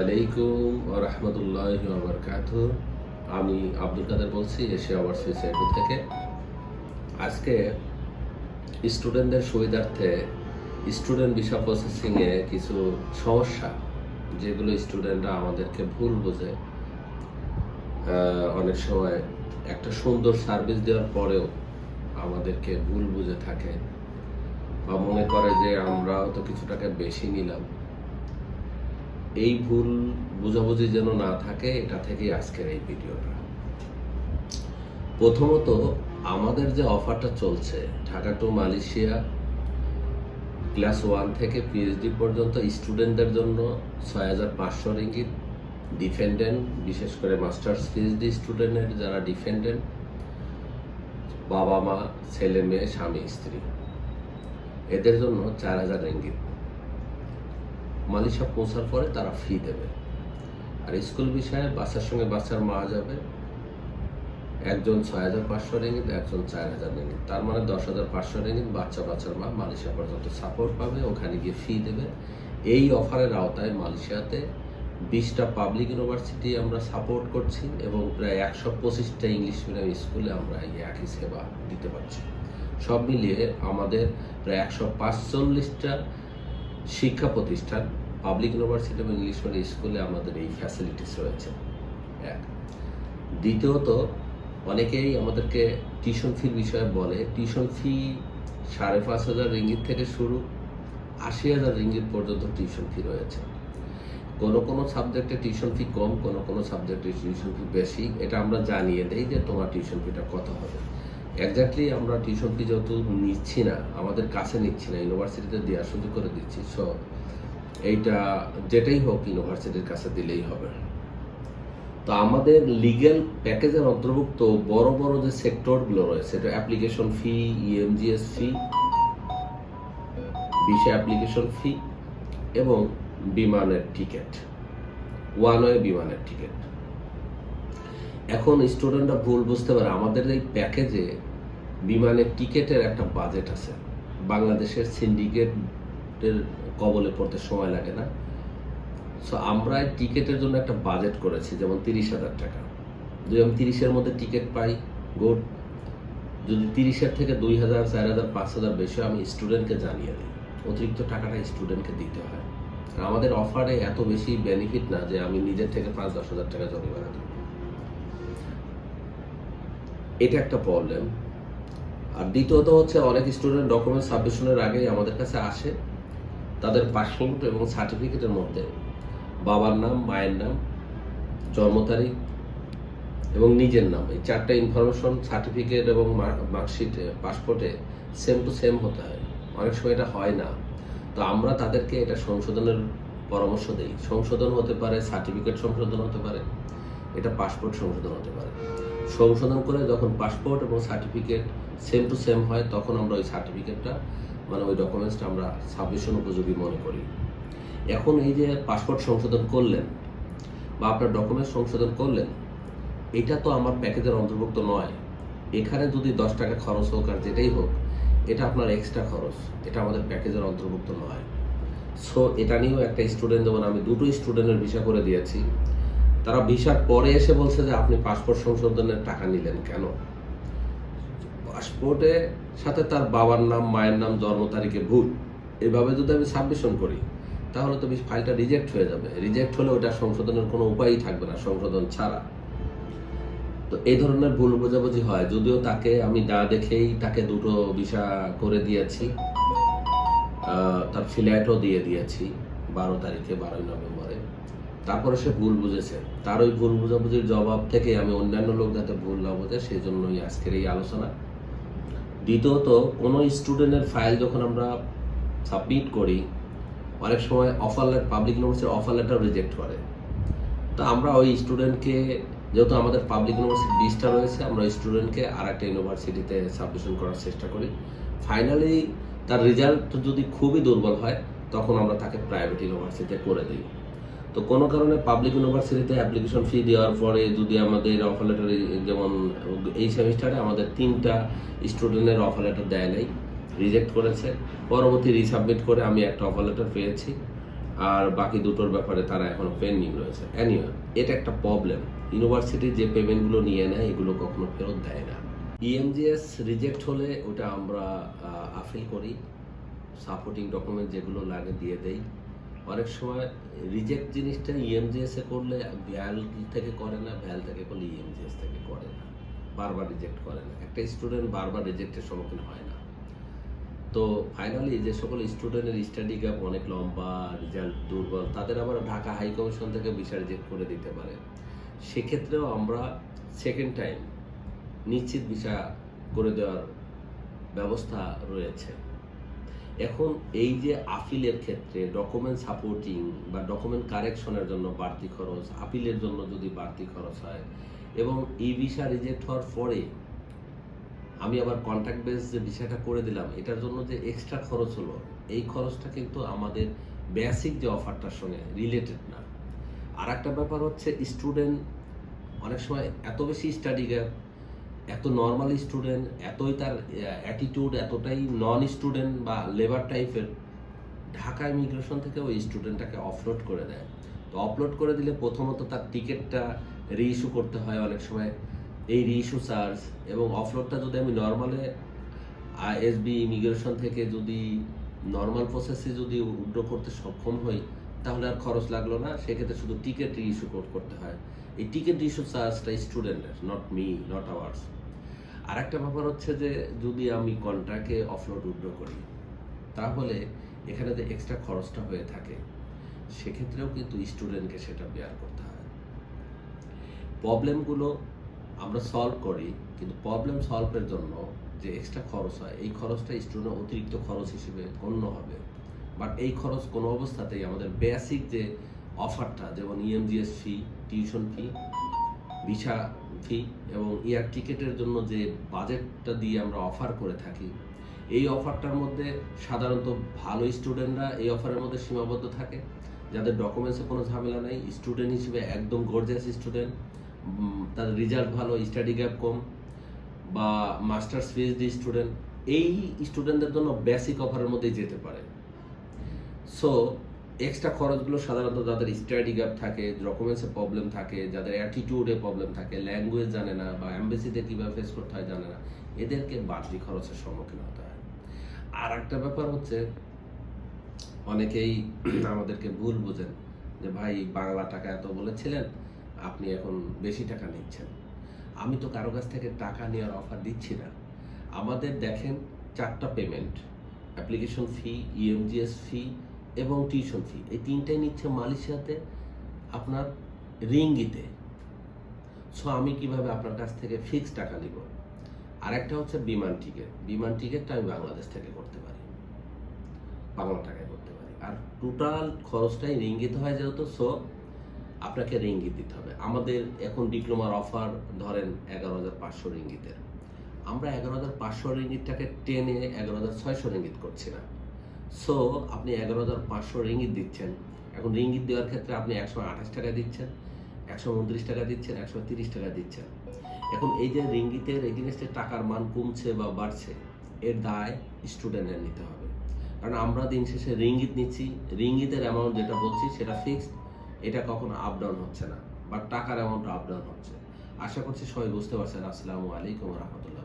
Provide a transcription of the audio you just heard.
আলাইকুম রহমতুল্লাহ বরকাত আমি আব্দুল কাদের বলছি, এশিয়া ওভারসিজ এডু থেকে। আজকে স্টুডেন্টদের সুবিধার্থে স্টুডেন্ট ভিসা প্রসেসিংয়ে কিছু সমস্যা, যেগুলো স্টুডেন্টরা আমাদেরকে ভুল বোঝে অনেক সময় একটা সুন্দর সার্ভিস দেওয়ার পরেও আমাদেরকে ভুল বুঝে থাকে, বা মনে করে যে আমরা হয়তো কিছু টাকা বেশি নিলাম। এই ভুল বুঝাবুঝি যেন না থাকে, এটা থেকেই আজকের এই ভিডিওটা। প্রথমত, আমাদের যে অফারটা চলছে, Dhaka to Malaysia, class one থেকে পিএইচডি পর্যন্ত স্টুডেন্টদের জন্য ছয় হাজার পাঁচশো রিঙ্গিত, ডিফেন্ডেন্ট, বিশেষ করে মাস্টার্স পিএইচডি স্টুডেন্টের যারা ডিফেন্ডেন্ট, বাবা মা, ছেলে মেয়ে, স্বামী, স্ত্রী, এদের জন্য চার হাজার রিঙ্গিত। মালয়েশিয়া পৌঁছার পরে তারা ফি দেবে। আর স্কুল বিষয়ে বাচ্চার সঙ্গে বাচ্চার মা যাবে। একজন ছয় হাজার পাঁচশো রেঙ্গিত একজন চার হাজার রেঙ্গিত তার মানে দশ হাজার পাঁচশো রেঙ্গিত বাচ্চা, বাচ্চার মা মালয়েশিয়া পর্যন্ত সাপোর্ট পাবে, ওখানে গিয়ে ফি দেবে। এই অফারের আওতায় মালয়েশিয়াতে বিশটা পাবলিক ইউনিভার্সিটি আমরা সাপোর্ট করছি এবং প্রায় একশো পঁচিশটা ইংলিশ মিডিয়াম স্কুলে আমরা এই একই সেবা দিতে পারছি। সব মিলিয়ে আমাদের প্রায় একশো পাঁচচল্লিশটা শিক্ষা প্রতিষ্ঠান পাবলিক ইউনিভার্সিটি এবং ইংলিশ মিডিয়াম স্কুলে আমাদের এই ফ্যাসিলিটিস রয়েছে। এক। দ্বিতীয়ত, অনেকেই আমাদেরকে টিউশন ফির বিষয়ে বলে টিউশন ফি সাড়ে পাঁচ হাজার রিঙ্গিত থেকে শুরু, আশি হাজার রিঙ্গিত পর্যন্ত টিউশন ফি রয়েছে। কোনো কোনো সাবজেক্টে টিউশন ফি কম, কোনো কোনো সাবজেক্টে টিউশন ফি বেশি, এটা আমরা জানিয়ে দেই যে তোমার টিউশন ফিটা কত হবে। এক্স্যাক্টলি আমরা টিউশন ফি যেহেতু নিচ্ছি না, আমাদের কাছে নিচ্ছি না ইউনিভার্সিটিতে দেওয়ার সুযোগ করে দিচ্ছি। সো এইটা যেটাই হোক ইউনিভার্সিটির কাছে দিলেই হবে। তো আমাদের লিগ্যাল প্যাকেজের অন্তর্ভুক্ত বড় বড় যে সেক্টরগুলো রয়েছে এটা application fee EMGS fee visa application fee এবং বিমানের টিকিট ওয়ান ওয়ে বিমানের টিকিট এখন স্টুডেন্টরা ভুল বুঝতে পারে, আমাদের এই প্যাকেজে বিমানের টিকিটের একটা বাজেট আছে। বাংলাদেশের সিন্ডিকেটের কবলে পড়তে সময় লাগে না। সো আমরা টিকিটের জন্য একটা বাজেট করেছি, যেমন তিরিশ হাজার টাকা। যদি আমি তিরিশের মধ্যে টিকিট পাই, গুড। যদি তিরিশের থেকে দুই হাজার, চার হাজার, পাঁচ হাজার বেশি আমি স্টুডেন্টকে জানিয়ে দিই। অতিরিক্ত টাকাটা স্টুডেন্টকে দিতে হয়। আর আমাদের অফারে এত বেশি বেনিফিট না যে আমি নিজের থেকে পাঁচ, দশ হাজার টাকা জরিমানা দিই। এটা একটা প্রবলেম আর দ্বিতীয়ত হচ্ছে অনেক স্টুডেন্ট ডকুমেন্ট সাবমিশনের আগেই আমাদের কাছে আসে। তাদের পাসপোর্ট এবং সার্টিফিকেটের মধ্যে। বাবার নাম, মায়ের নাম, জন্ম তারিখ এবং নিজের নাম। এই চারটা ইনফরমেশন সার্টিফিকেট এবং মার্কশিটে পাসপোর্টে সেম টু সেম হতে হয়। অনেক সময় এটা হয় না। তো আমরা তাদেরকে এটা সংশোধনের পরামর্শ দিই। সংশোধন হতে পারে সার্টিফিকেট সংশোধন হতে পারে, এটা পাসপোর্ট সংশোধন হতে পারে। সংশোধন করে যখন পাসপোর্ট এবং সার্টিফিকেট সেম টু সেম হয়, তখন আমরা ওই সার্টিফিকেটটা মানে ওই ডকুমেন্টসটা আমরা সাবমিশন উপযোগী মনে করি। এখন এই যে পাসপোর্ট সংশোধন করলেন বা আপনার ডকুমেন্টস সংশোধন করলেন, এটা তো আমার প্যাকেজের অন্তর্ভুক্ত নয়। এখানে যদি দশ টাকা খরচ হোক আর যেটাই হোক, এটা আপনার এক্সট্রা খরচ। এটা আমাদের প্যাকেজের অন্তর্ভুক্ত নয়। সো এটা নিয়েও একটা স্টুডেন্ট যেমন আমি দুটো স্টুডেন্টের ভিসা করে দিয়েছি, তারা ভিসার পরে এসে বলছে যে, আপনি পাসপোর্ট সংশোধনের টাকা নিলেন কেন? পাসপোর্টে সাথে তার বাবার নাম, মায়ের নাম, জন্ম তারিখে ভুল, এভাবে যদি আমি সাবমিশন করি, তাহলে তো ফাইলটা রিজেক্ট হয়ে যাবে। রিজেক্ট হলে ওটা সংশোধনের কোনো উপায়ই থাকবে না, সংশোধন ছাড়া। তো এই ধরনের ভুল বোঝাবুঝি হয়, যদিও তাকে আমি না দেখেই তাকে দুটো ভিসা করে দিয়েছি তার ফ্লাইটও দিয়ে দিয়েছি বারো তারিখে, বারোই নভেম্বরে। তারপরে সে ভুল বুঝেছে। তার ওই ভুল বুঝাবুঝির জবাব থেকে আমি অন্যান্য লোক যাতে ভুল না বোঝে, সেই জন্যই আজকের এই আলোচনা। দ্বিতীয়ত, কোনো স্টুডেন্টের ফাইল যখন আমরা সাবমিট করি, অনেক সময় অফার লেটার পাবলিক ইউনিভার্সিটির অফার লেটার রিজেক্ট করে। তো আমরা ওই স্টুডেন্টকে যেহেতু আমাদের পাবলিক ইউনিভার্সিটি বিশটা রয়েছে, আমরা ওই স্টুডেন্টকে আর একটা ইউনিভার্সিটিতে সাবমিশন করার চেষ্টা করি। ফাইনালি তার রেজাল্ট যদি খুবই দুর্বল হয়, তখন আমরা তাকে প্রাইভেট ইউনিভার্সিটিতে করে দিই। তো কোনো কারণে পাবলিক ইউনিভার্সিটিতে অ্যাপ্লিকেশন ফি দেওয়ার পরে যদি আমাদের অফার লেটার যেমন এই সেমিস্টারে আমাদের তিনটা স্টুডেন্টের অফার লেটার দেয় নাই রিজেক্ট করেছে। পরবর্তী রিসাবমিট করে আমি একটা অফার লেটার পেয়েছি। আর বাকি দুটোর ব্যাপারে তারা এখনও পেন্ডিং রয়েছে। অ্যানিওয়ে এটা একটা প্রবলেম ইউনিভার্সিটি যে পেমেন্টগুলো নিয়ে নেয়, এগুলো কখনো ফেরত দেয় না। ইএমজিএস রিজেক্ট হলে ওটা আমরা আফিল করি। সাপোর্টিং ডকুমেন্ট যেগুলো লাগে দিয়ে দেই। অনেক সময় রিজেক্ট জিনিসটা ইএমজিএস এ করলে ভ্যাল থেকে করে না, ভ্যাল থেকে করলে ইএমজিএস থেকে করে না, বারবার রিজেক্ট করে না। একটা স্টুডেন্ট বারবার রিজেক্টের সম্মুখীন হয় না। তো ফাইনালি যে সকল স্টুডেন্টের স্টাডি গ্যাপ অনেক লম্বা রেজাল্ট দুর্বল, তাদের আবার ঢাকা হাই কমিশন থেকে ভিসা রিজেক্ট করে দিতে পারে। সেক্ষেত্রেও আমরা সেকেন্ড টাইম নিশ্চিত ভিসা করে দেওয়ার ব্যবস্থা রয়েছে। এখন এই যে আপিলের ক্ষেত্রে ডকুমেন্ট সাপোর্টিং বা ডকুমেন্ট কারেকশনের জন্য বাড়তি খরচ, আপিলের জন্য যদি বাড়তি খরচ হয়, এবং এই ভিসা রিজেক্ট হওয়ার পরে আমি আবার কন্ট্যাক্ট বেস যে বিষয়টা করে দিলাম, এটার জন্য যে এক্সট্রা খরচ হলো, এই খরচটা কিন্তু আমাদের বেসিক যে অফারটার সঙ্গে রিলেটেড না। আর একটা ব্যাপার হচ্ছে স্টুডেন্ট অনেক সময় এত বেশি স্টাডি গ্যাপ এত নর্মাল স্টুডেন্ট এতই তার অ্যাটিটিউড এতটাই নন স্টুডেন্ট বা লেবার টাইপের ঢাকা ইমিগ্রেশন থেকে ওই স্টুডেন্টটাকে অফলোড করে দেয়। তো অপলোড করে দিলে প্রথমত তার টিকিটটা রিইস্যু করতে হয় অনেক সময়। এই রিইস্যু চার্জ এবং অফলোডটা যদি আমি নর্মালে আইএসবি ইমিগ্রেশন থেকে যদি নর্মাল প্রসেসে যদি উড্র করতে সক্ষম হই, তাহলে আর খরচ লাগল না। সেক্ষেত্রে শুধু টিকিট রিইস্যু করতে হয়। এই টিকিট ইস্যু চার্জটা স্টুডেন্টের নট মি নট আওয়ার্স আর একটা ব্যাপার হচ্ছে যে যদি আমি কন্ট্রাক্টে অফলোড উড্র করি, তাহলে এখানে যে এক্সট্রা খরচটা হয়ে থাকে, সেক্ষেত্রেও কিন্তু স্টুডেন্টকে সেটা বেয়ার করতে হয়। প্রবলেমগুলো আমরা সলভ করি, কিন্তু প্রবলেম সলভের জন্য যে এক্সট্রা খরচ হয়, এই খরচটা স্টুডেন্ট অতিরিক্ত খরচ হিসেবে গণ্য হবে। বাট এই খরচ কোনো অবস্থাতেই আমাদের বেসিক যে অফারটা যেমন EMGS fee tuition fee visa fee এবং এয়ার টিকেটের জন্য যে বাজেটটা দিয়ে আমরা অফার করে থাকি, এই অফারটার মধ্যে সাধারণত ভালো স্টুডেন্টরা এই অফারের মধ্যে সীমাবদ্ধ থাকে। যাদের ডকুমেন্টসে কোনো ঝামেলা নেই, স্টুডেন্ট হিসেবে একদম গর্জিয়াস স্টুডেন্ট তাদের রেজাল্ট ভালো স্টাডি গ্যাপ কম বা মাস্টার্স পিএইচডি স্টুডেন্ট, এই স্টুডেন্টদের জন্য বেসিক অফারের মধ্যেই যেতে পারে। সো এক্সট্রা খরচগুলো সাধারণত যাদের স্টাডি গ্যাপ থাকে ডকুমেন্টসে প্রবলেম থাকে, যাদের অ্যাটিটিউডে প্রবলেম থাকে ল্যাঙ্গুয়েজ জানে না বা অ্যাম্বাসিতে কীভাবে ফেস করতে হয় জানে না, এদেরকে বাড়তি খরচের সম্মুখীন হতে হয়। আর একটা ব্যাপার হচ্ছে, অনেকেই আমাদেরকে ভুল বোঝেন যে, ভাই, বাংলা টাকা এত বলেছিলেন, আপনি এখন বেশি টাকা নিচ্ছেন। আমি তো কারও কাছ থেকে টাকা নেওয়ার অফার দিচ্ছি না। আমাদের দেখেন চারটা payment application fee EMGS fee এবং টিউশন ফি এই তিনটাই নিচ্ছে মালয়েশিয়াতে আপনার রিঙ্গিতে। সো আমি কীভাবে আপনার কাছ থেকে ফিক্সড টাকা নিব? আরেকটা হচ্ছে বিমান টিকিট বিমান টিকিটটা আমি বাংলাদেশ থেকে করতে পারি। বাংলা টাকায় করতে পারি। আর টোটাল খরচটাই রিঙ্গিত হয় যেহেতু সো আপনাকে রিঙ্গিত দিতে হবে। আমাদের এখন ডিপ্লোমার অফার ধরেন এগারো হাজার পাঁচশো রিঙ্গিতের। আমরা এগারো হাজার পাঁচশো রিঙ্গিতটাকে টেনে এগারো হাজার ছয়শো রিঙ্গিত করছি না। সো আপনি এগারো হাজার পাঁচশো রিঙ্গিত দিচ্ছেন। এখন রিঙ্গিত দেওয়ার ক্ষেত্রে আপনি একশো আঠাশ টাকা দিচ্ছেন, একশো উনত্রিশ টাকা দিচ্ছেন, একশো তিরিশ টাকা দিচ্ছেন। এখন এই যে রিঙ্গিতের এগেনস্টে টাকার মান কমছে বা বাড়ছে, এর দায় স্টুডেন্টের নিতে হবে। কারণ আমরা দিন শেষে রিঙ্গিত নিচ্ছি, রিঙ্গিতের অ্যামাউন্ট যেটা বলছি সেটা ফিক্সড এটা কখনো আপ ডাউন হচ্ছে না বাট টাকার অ্যামাউন্ট আপ ডাউন হচ্ছে। আশা করছি সবাই বুঝতে পারছেন। আসসালামু আলাইকুম রহমতুল্লাহ।